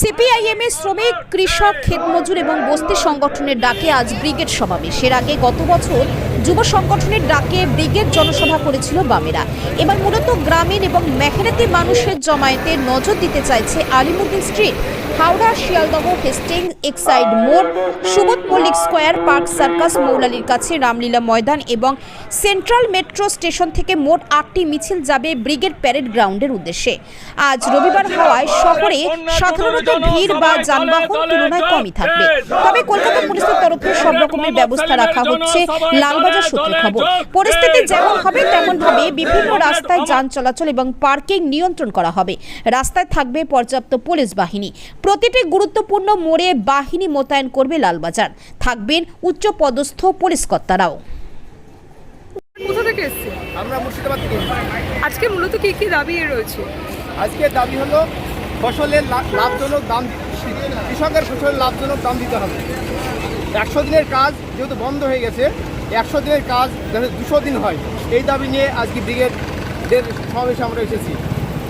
CPIM এর শ্রমিক, কৃষক, ক্ষেতমজুর এবং বস্তি সংগঠনের ডাকে আজ ব্রিগেড সমাবেশ। এর আগে গত বছর যুব সংগঠনের ডাকে ব্রিগেড জনসভা করেছিল বামেরা। এবার মূলত গ্রামীণ এবং মেহনতি মানুষের জমায়েতে নজর দিতে চাইছে Alimuddin street. Howrah, Sealdah Hastings Exide মোড় Subodh Mallick square, park circus, মৌলালির কাছে রামলীলা ময়দান এবং সেন্ট্রাল মেট্রো স্টেশন থেকে মোট আটটি মিছিল যাবে ব্রিগেড প্যারেড গ্রাউন্ডের উদ্দেশ্যে। আজ রবিবার হওয়ায় শহরে সাধারণত ভিড় বা যানবাহন তুলনায় কমই থাকবে। তবে কলকাতা পুলিশের তরফে সব রকমের ব্যবস্থা রাখা হচ্ছে। লালবাজার সূত্রে খবর পরিস্থিতি যেমন হবে তেমন ভাবে বিভিন্ন রাস্তায় যান চলাচল এবং পার্কিং নিয়ন্ত্রণ করা হবে। রাস্তায় থাকবে পর্যাপ্ত পুলিশ বাহিনী। প্রতিটি গুরুত্বপূর্ণ মোড়ে বাহিনী মোতায়েন করবে লালবাজার। থাকবেন উচ্চ পদস্থ পুলিশ কর্তারাও। কোথা থেকে এসছে? আমরা মুর্শিদাবাদ থেকে আজকে মূলত কি কি দাবি রয়েছে? আজকে দাবি হলো ফসলের লাভজনক দাম কৃষকের ফসলের লাভজনক দাম দিতে হবে। একশো দিনের কাজ যেহেতু বন্ধ হয়ে গেছে একশো দিনের কাজ যেন দুশো দিন হয়। এই দাবি নিয়ে আজকে ব্রিগেডের সমাবেশে আমরা এসেছি।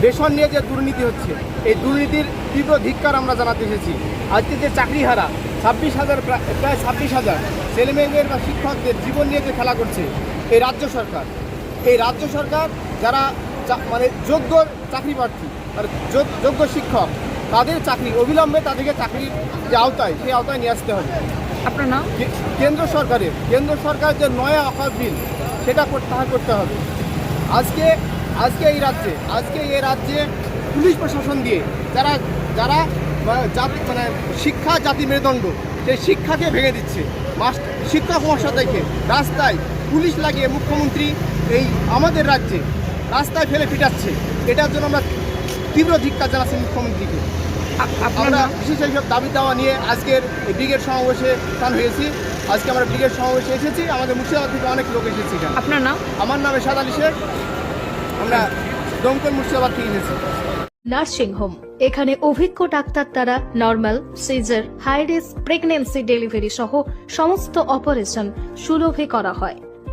বেসন নিয়ে যে দুর্নীতি হচ্ছে, এই দুর্নীতির তীব্র ধিক্কার আমরা জানাতে এসেছি। আজকে যে চাকরি হারা ছাব্বিশ হাজার প্রায় ছাব্বিশ হাজার ছেলেমেয়েদের বা শিক্ষকদের জীবন নিয়ে যে খেলা করছে, এই রাজ্য সরকার। এই রাজ্য সরকার যারা মানে যোগ্য চাকরি প্রার্থী যোগ্য শিক্ষক, তাদের চাকরি অবিলম্বে তাদেরকে চাকরির যে আওতায়, সেই আওতায় নিয়ে আসতে হবে। আপনার নাম? কেন্দ্র সরকারের, কেন্দ্র সরকার যে নয়া অফার বিল, সেটা প্রত্যাহার করতে হবে। আজকে আজকে এই রাজ্যে, আজকে এই রাজ্যে পুলিশ প্রশাসন দিয়ে যারা যারা জাতি মানে শিক্ষা জাতি মেরুদণ্ড, সেই শিক্ষাকে ভেঙে দিচ্ছে। মাস্ট, শিক্ষক মহাশয়কে রাস্তায় পুলিশ লাগিয়ে মুখ্যমন্ত্রী এই আমাদের রাজ্যে রাস্তায় ফেলে পিটাচ্ছে। এটার জন্য আমরা তীব্র ধিক্কার জানাচ্ছি মুখ্যমন্ত্রীকে। আমরা বিশেষ এইসব দাবি দাওয়া নিয়ে আজকের এই ব্রিগেড সমাবেশে স্থান হয়েছি। আজকে আমরা ব্রিগেড সমাবেশে এসেছি। আমাদের মুর্শিদাবাদ থেকে অনেক লোক এসেছি এখানে। আপনার নাম? আমার নাম এরশাদ আলী শেখ। আমরা দমকল মুর্শিদাবাদ থেকে এসেছি। Nursing home. এখানে অভিজ্ঞ ডাক্তার দ্বারা normal caesar high risk pregnancy delivery সহ সমস্ত অপারেশন সুলভে করা হয়।